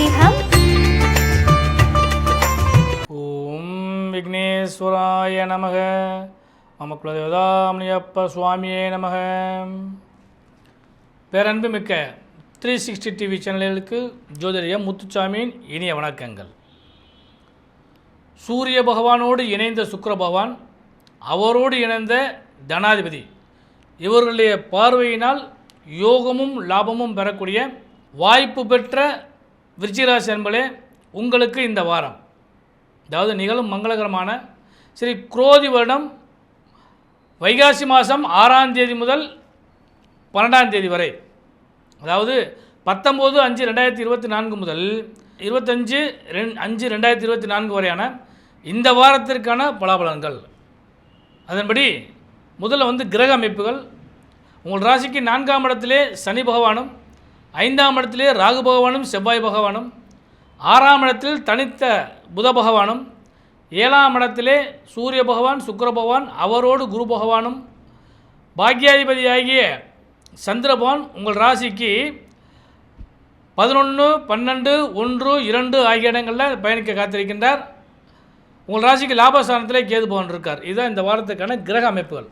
ஐதீகம் ஓம் விக்னேஸ்வராய நமக. மம குலதேவதாமணியப்ப சுவாமியே நமக. பேரன்பு மிக்க த்ரீ சிக்ஸ்டி டிவி சேனல்களுக்கு ஜோதிடர் முத்துச்சாமியின் இனிய வணக்கங்கள். சூரிய பகவானோடு இணைந்த சுக்கர பகவான் அவரோடு இணைந்த தனாதிபதி. இவர்களுடைய பார்வையினால் யோகமும் லாபமும் பெறக்கூடிய வாய்ப்பு பெற்ற விருச்சிகராசி என்பதே உங்களுக்கு இந்த வாரம் அதாவது நிகழும் மங்களகரமான ஸ்ரீ குரோதி வருடம் வைகாசி மாதம் ஆறாம் தேதி முதல் பன்னெண்டாம் தேதி வரை அதாவது பத்தொம்போது அஞ்சு ரெண்டாயிரத்தி இருபத்தி நான்கு முதல் இருபத்தஞ்சு ரெண் அஞ்சு ரெண்டாயிரத்தி இருபத்தி நான்கு வரையான இந்த வாரத்திற்கான பலாபலன்கள். அதன்படி முதல்ல வந்து கிரக அமைப்புகள் உங்கள் ராசிக்கு நான்காம் இடத்திலே சனி பகவானும் ஐந்தாம் இடத்திலே ராகு பகவானும் செவ்வாய் பகவானும் ஆறாம் இடத்தில் தனித்த புத பகவானும் ஏழாம் இடத்திலே சூரிய பகவான் சுக்கர பகவான் அவரோடு குரு பகவானும் பாக்யாதிபதியாகிய சந்திர பகவான் உங்கள் ராசிக்கு பதினொன்று பன்னெண்டு ஒன்று இரண்டு ஆகிய இடங்களில் பயணிக்க காத்திருக்கின்றார். உங்கள் ராசிக்கு லாபஸ்தானத்திலே கேது பகவான் இருக்கார். இதுதான் இந்த வாரத்துக்கான கிரக அமைப்புகள்.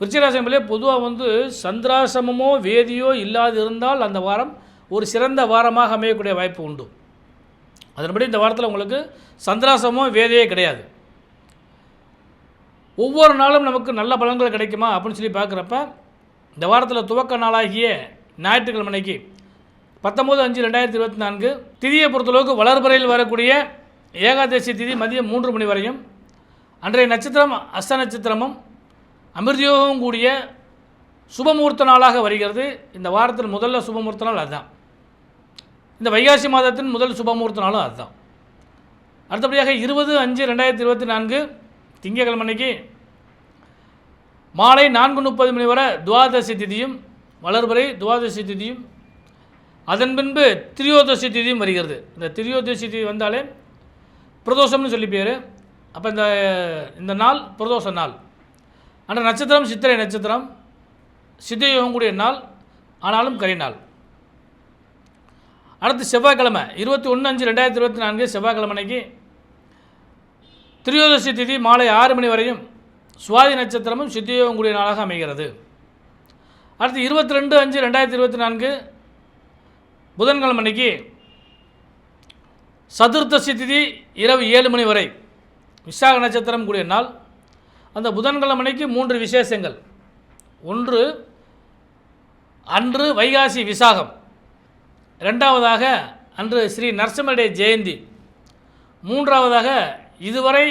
விருச்சிகராசி பொதுவாக வந்து சந்திராசிரமமோ வேதியோ இல்லாது இருந்தால் அந்த வாரம் ஒரு சிறந்த வாரமாக அமையக்கூடிய வாய்ப்பு உண்டு. அதன்படி இந்த வாரத்தில் உங்களுக்கு சந்திராசமோ வேதியே கிடையாது. ஒவ்வொரு நாளும் நமக்கு நல்ல பலன்கள் கிடைக்குமா அப்படின்னு சொல்லி பார்க்குறப்ப இந்த வாரத்தில் துவக்க நாளாகிய ஞாயிற்றுக்கிழமைக்கு பத்தொம்போது அஞ்சு ரெண்டாயிரத்தி இருபத்தி நான்கு திதியை பொறுத்தளவுக்கு வளர்பறையில் வரக்கூடிய ஏகாதசி திதி மதியம் மூன்று மணி வரையும் அன்றைய நட்சத்திரம் அஸ்த நட்சத்திரமும் அமிர்தயோகம் கூடிய சுபமுகூர்த்த நாளாக வருகிறது. இந்த வாரத்தில் முதல்ல சுபமுகூர்த்த நாள் அதுதான். இந்த வைகாசி மாதத்தின் முதல் சுபமுகூர்த்த நாளும் அதுதான். அடுத்தபடியாக இருபது அஞ்சு ரெண்டாயிரத்தி இருபத்தி நான்கு திங்கக்கிழமைக்கு மாலை நான்கு முப்பது மணி வரை துவாதசி திதியும் வளர்பறை துவாதசி திதியும் அதன் பின்பு திரியோதசி திதியும் வருகிறது. இந்த திரியோதசி திதி வந்தாலே பிரதோஷம்னு சொல்லி பேர். அப்போ இந்த இந்த நாள் பிரதோஷ நாள். ஆனால் நட்சத்திரம் சித்திரை நட்சத்திரம் சித்தயோகம் கூடிய நாள் ஆனாலும் கரி நாள். அடுத்து செவ்வாய்க்கிழமை இருபத்தி ஒன்று அஞ்சு ரெண்டாயிரத்தி இருபத்தி நான்கு செவ்வாய்க்கிழமை அன்னைக்கு திரியோதசி திதி மாலை ஆறு மணி வரையும் சுவாதி நட்சத்திரமும் சித்தியோகம் கூடிய நாளாக அமைகிறது. அடுத்து இருபத்தி ரெண்டு அஞ்சு ரெண்டாயிரத்தி இருபத்தி நான்கு புதன்கிழமை அன்னைக்கு சதுர்த்தசி திதி இரவு ஏழு மணி வரை விசாக நட்சத்திரம் கூடிய நாள். அந்த புதன்கிழமனைக்கு மூன்று விசேஷங்கள். ஒன்று அன்று வைகாசி விசாகம். ரெண்டாவதாக அன்று ஸ்ரீ நரசிம்மருடைய ஜெயந்தி. மூன்றாவதாக இதுவரை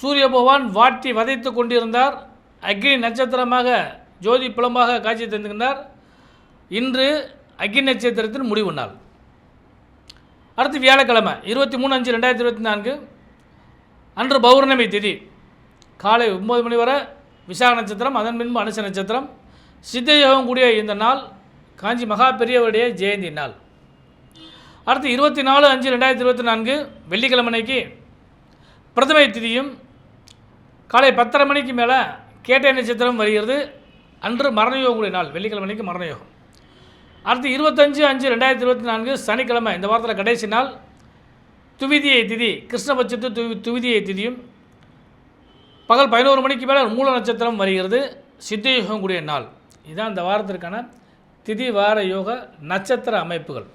சூரிய பகவான் வாட்டி வதைத்து கொண்டிருந்தார். அக்னி நட்சத்திரமாக ஜோதி புலமாக காட்சி தந்துகின்றார் இன்று அக்னி நட்சத்திரத்தின் முடிவு நாள். அடுத்து வியாழக்கிழமை இருபத்தி மூணு அஞ்சு ரெண்டாயிரத்தி இருபத்தி நான்கு. அன்று பௌர்ணமி திதி. காலை ஒம்பது மணி வரை விசாக நட்சத்திரம் அதன் பின்பு அனுச நட்சத்திரம். சித்தயோகம் கூடிய இந்த நாள் காஞ்சி மகா பெரியவருடைய ஜெயந்தி நாள். அடுத்து இருபத்தி நாலு அஞ்சு ரெண்டாயிரத்தி இருபத்தி நான்கு வெள்ளிக்கிழமைக்கு பிரதமை திதியும் காலை பத்தரை மணிக்கு மேலே கேட்டை நட்சத்திரம் வருகிறது. அன்று மரணயோகம் கூடிய நாள் வெள்ளிக்கிழமைக்கு மரணயோகம். அடுத்து இருபத்தஞ்சு அஞ்சு ரெண்டாயிரத்தி இருபத்தி நான்கு சனிக்கிழமை இந்த வாரத்தில் கடைசி நாள். துவிதியை திதி கிருஷ்ணபட்சத்து துவி துவிதியை திதியும் பகல் பதினோரு மணிக்கு மேலே மூல நட்சத்திரம் வருகிறது. சித்தயோகம் கூடிய நாள். இதுதான் இந்த வாரத்திற்கான திதி வார யோக நட்சத்திர அமைப்புகள்.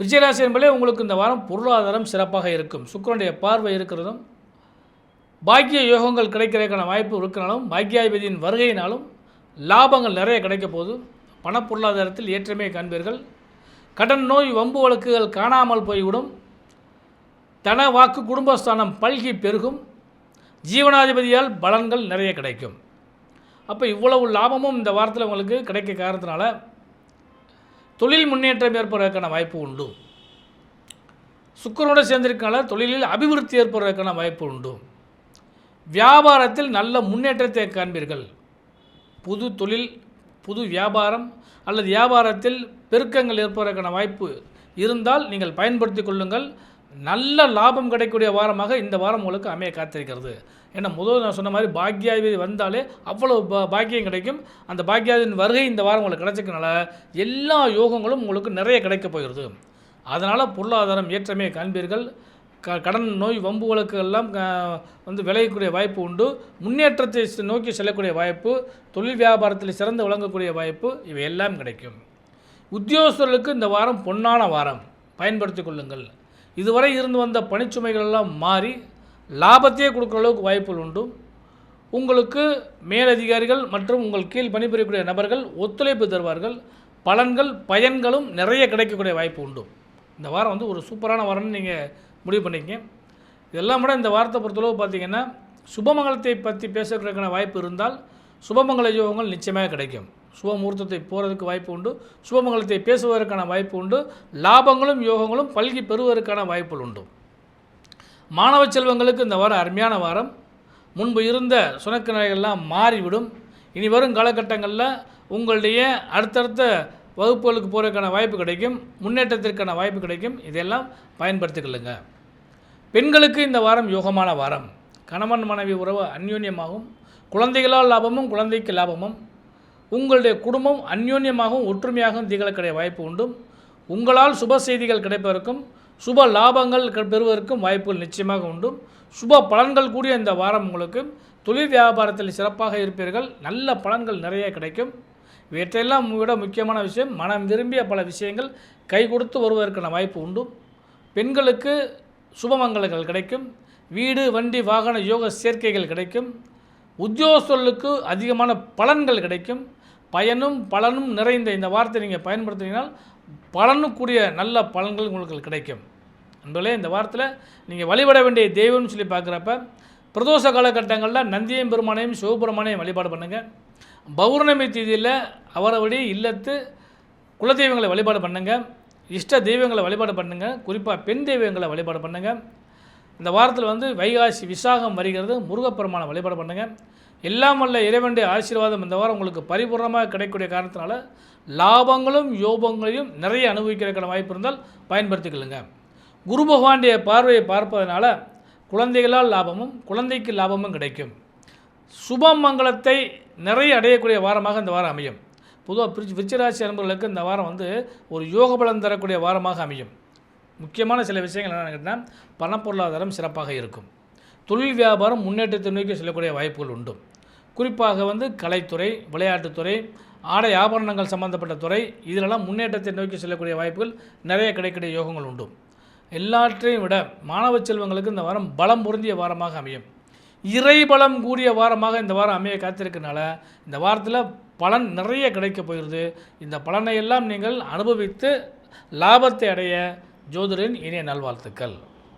விஜயராசி என்பதே உங்களுக்கு இந்த வாரம் பொருளாதாரம் சிறப்பாக இருக்கும். சுக்கரனுடைய பார்வை இருக்கிறதும் பாக்கிய யோகங்கள் கிடைக்கிறதுக்கான வாய்ப்பு இருக்கிறனாலும் பாக்கியாதிபதியின் வருகையினாலும் லாபங்கள் நிறைய கிடைக்க போது பணப்பொருளாதாரத்தில் ஏற்றமே காண்பீர்கள். கடன் நோய் வம்பு வழக்குகள் காணாமல் போய்விடும். தன வாக்கு குடும்பஸ்தானம் பல்கி பெருகும். ஜீவனாதிபதியால் பலன்கள் நிறைய கிடைக்கும். அப்போ இவ்வளவு லாபமும் இந்த வாரத்தில் உங்களுக்கு கிடைக்க காரணத்தினால தொழில் முன்னேற்றம் ஏற்படுவதற்கான வாய்ப்பு உண்டு. சுக்கரோடு சேர்ந்திருக்கனால தொழிலில் அபிவிருத்தி ஏற்படுவதற்கான வாய்ப்பு உண்டு. வியாபாரத்தில் நல்ல முன்னேற்றத்தை காண்பீர்கள். புது தொழில் புது வியாபாரம் அல்லது வியாபாரத்தில் பெருக்கங்கள் ஏற்படுவதற்கான வாய்ப்பு இருந்தால் நீங்கள் பயன்படுத்தி கொள்ளுங்கள். நல்ல லாபம் கிடைக்கக்கூடிய வாரமாக இந்த வாரம் உங்களுக்கு அமைய காத்திருக்கிறது. ஏன்னா முதல் நான் சொன்ன மாதிரி பாக்யாதிபதி வந்தாலே அவ்வளோ பா பாக்கியம் கிடைக்கும். அந்த பாக்யாதிபதியின் வருகை இந்த வாரம் உங்களுக்கு கிடைச்சிக்கனால எல்லா யோகங்களும் உங்களுக்கு நிறைய கிடைக்க போகிறது. அதனால் பொருளாதாரம் ஏற்றமே காண்பீர்கள். க கடன் நோய் வம்பு எல்லாம் வந்து விளையக்கூடிய வாய்ப்பு உண்டு. முன்னேற்றத்தை நோக்கி செல்லக்கூடிய வாய்ப்பு. தொழில் வியாபாரத்தில் சிறந்து விளங்கக்கூடிய வாய்ப்பு. இவை எல்லாம் கிடைக்கும். உத்தியோகஸ்தர்களுக்கு இந்த வாரம் பொன்னான வாரம். பயன்படுத்திக் கொள்ளுங்கள். இதுவரை இருந்து வந்த பணிச்சுமைகள் எல்லாம் மாறி லாபத்தையே கொடுக்குற அளவுக்கு வாய்ப்புகள் உண்டு. உங்களுக்கு மேலதிகாரிகள் மற்றும் உங்கள் கீழ் பணிபுரியக்கூடிய நபர்கள் ஒத்துழைப்பு தருவார்கள். பலன்கள் பயன்களும் நிறைய கிடைக்கக்கூடிய வாய்ப்பு உண்டு. இந்த வாரம் வந்து ஒரு சூப்பரான வாரம்னு நீங்கள் முடிவு பண்ணிக்கங்க. இதெல்லாம் கூட இந்த வாரத்தை பொறுத்தளவு பார்த்தீங்கன்னா சுபமங்கலத்தை பற்றி பேசுறதுக்கான வாய்ப்பு இருந்தால் சுபமங்கல யோகங்கள் நிச்சயமாக கிடைக்கும். சுபமுகூர்த்தத்தை போகிறதுக்கு வாய்ப்பு உண்டு. சுபமங்கலத்தை பேசுவதற்கான வாய்ப்பு உண்டு. லாபங்களும் யோகங்களும் பல்கி பெறுவதற்கான வாய்ப்புகள் உண்டு. மாணவ செல்வங்களுக்கு இந்த வாரம் அருமையான வாரம். முன்பு இருந்த சுணக்க நிலைகள்லாம் மாறிவிடும். இனி வரும் காலகட்டங்களில் உங்களுடைய அடுத்தடுத்த வகுப்புகளுக்கு போகிறதுக்கான வாய்ப்பு கிடைக்கும். முன்னேற்றத்திற்கான வாய்ப்பு கிடைக்கும். இதெல்லாம் பயன்படுத்திக்கொள்ளுங்க பெண்களுக்கு இந்த வாரம் யோகமான வாரம். கணவன் மனைவி உறவு அந்யோன்யமாகும். குழந்தைகளால் லாபமும் குழந்தைக்கு லாபமும். உங்களுடைய குடும்பம் அந்யோன்யமாகவும் ஒற்றுமையாகவும் திகழக்கூடிய வாய்ப்பு உண்டு உங்களால் சுப செய்திகள் கிடைப்பதற்கும் சுப லாபங்கள் பெறுவதற்கும் வாய்ப்புகள் நிச்சயமாக உண்டு சுப பலன்கள் கூடிய இந்த வாரம் உங்களுக்கு. தொழில் வியாபாரத்தில் சிறப்பாக இருப்பீர்கள். நல்ல பலன்கள் நிறைய கிடைக்கும். இவற்றையெல்லாம் விட முக்கியமான விஷயம். மனம் விரும்பிய பல விஷயங்கள் கை கொடுத்து வருவதற்கான வாய்ப்பு உண்டு பெண்களுக்கு சுபமங்கலங்கள் கிடைக்கும். வீடு வண்டி வாகன யோக சேர்க்கைகள் கிடைக்கும். உத்தியோகஸ்தர்களுக்கு அதிகமான பலன்கள் கிடைக்கும். பயனும் பலனும் நிறைந்த இந்த வார்த்தை நீங்கள் பயன்படுத்தினால் பலனுக்குரிய நல்ல பலன்கள் உங்களுக்கு கிடைக்கும். நண்பர்களே இந்த வாரத்தில் நீங்கள் வழிபட வேண்டிய தெய்வம்னு சொல்லி பார்க்குறப்ப பிரதோஷ காலகட்டங்களில் நந்தியம் பெருமானையும் சிவபெருமானையும் வழிபாடு பண்ணுங்கள் பௌர்ணமி தேதியில் அவரவடி இல்லத்து குலதெய்வங்களை வழிபாடு பண்ணுங்கள் இஷ்ட தெய்வங்களை வழிபாடு பண்ணுங்கள் குறிப்பாக பெண் தெய்வங்களை வழிபாடு பண்ணுங்கள் இந்த வாரத்தில் வந்து வைகாசி விசாகம் வருகிறது. முருகப்பெருமானை வழிபாடு பண்ணுங்கள் எல்லாம் வல்ல இறைவனுடைய ஆசீர்வாதம் இந்த வாரம் உங்களுக்கு பரிபூர்ணமாக கிடைக்கக்கூடிய காரணத்தினால லாபங்களும் யோபங்களையும் நிறைய அனுபவிக்கிறதுக்கான வாய்ப்பு இருந்தால் பயன்படுத்திக்கொள்ளுங்க. குரு பகவானுடைய பார்வையை பார்ப்பதனால குழந்தைகளால் லாபமும் குழந்தைக்கு லாபமும் கிடைக்கும். சுபமங்கலத்தை நிறைய அடையக்கூடிய வாரமாக இந்த வாரம் அமையும். பொதுவாக பிரிச்சு விருச்சிராசி அன்பர்களுக்கு இந்த வாரம் வந்து ஒரு யோக பலம் தரக்கூடிய வாரமாக அமையும். முக்கியமான சில விஷயங்கள் என்னென்னு கேட்டால் பணப்பொருளாதாரம் சிறப்பாக இருக்கும். தொழில் வியாபாரம் முன்னேற்றத்தை நோக்கி செல்லக்கூடிய வாய்ப்புகள் உண்டு. குறிப்பாக வந்து கலைத்துறை விளையாட்டுத்துறை ஆடை ஆபரணங்கள் சம்பந்தப்பட்ட துறை இதிலெல்லாம் முன்னேற்றத்தை நோக்கி செல்லக்கூடிய வாய்ப்புகள் நிறைய கிடைக்கக்கூடிய யோகங்கள் உண்டு. எல்லாற்றையும் விட மாணவ செல்வங்களுக்கு இந்த வாரம் பலம் பொருந்திய வாரமாக அமையும். இறை பலம் கூடிய வாரமாக இந்த வாரம் அமைய காத்திருக்கனால இந்த வாரத்தில் பலன் நிறைய கிடைக்க போயிடுது இந்த பலனை எல்லாம் நீங்கள் அனுபவித்து லாபத்தை அடைய ஜோதிடரின் இனிய நல்வாழ்த்துக்கள்.